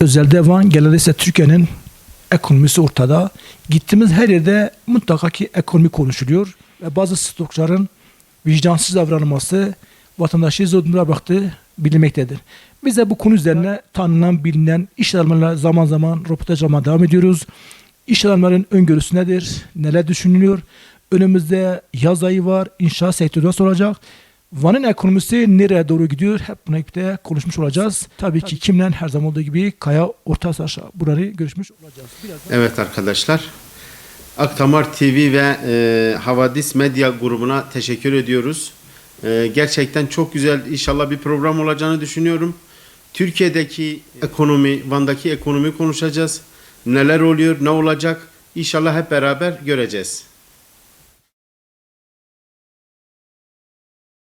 özelde Van, genelde ise Türkiye'nin ekonomisi ortada. Gittiğimiz her yerde mutlaka ki ekonomi konuşuluyor. Ve bazı stokçuların vicdansız davranılması vatandaşı zor bıraktığı bilinmektedir. Biz de bu konu üzerine tanınan, bilinen iş adamlarla zaman zaman röportaj yapmaya devam ediyoruz. İş adamların öngörüsü nedir? Neler düşünülüyor? Önümüzde yaz ayı var. İnşaat sektörü nasıl olacak? Van'ın ekonomisi nereye doğru gidiyor? Hep buna birlikte konuşmuş olacağız. Tabii ki kimle her zaman olduğu gibi Kaya Ortasaç bunları görüşmüş olacağız. Birazdan Evet arkadaşlar. Aktamar TV ve e, Havadis Medya grubuna teşekkür ediyoruz. E, gerçekten çok güzel inşallah bir program olacağını düşünüyorum. Türkiye'deki ekonomi, Van'daki ekonomi konuşacağız. Neler oluyor, ne olacak? İnşallah hep beraber göreceğiz.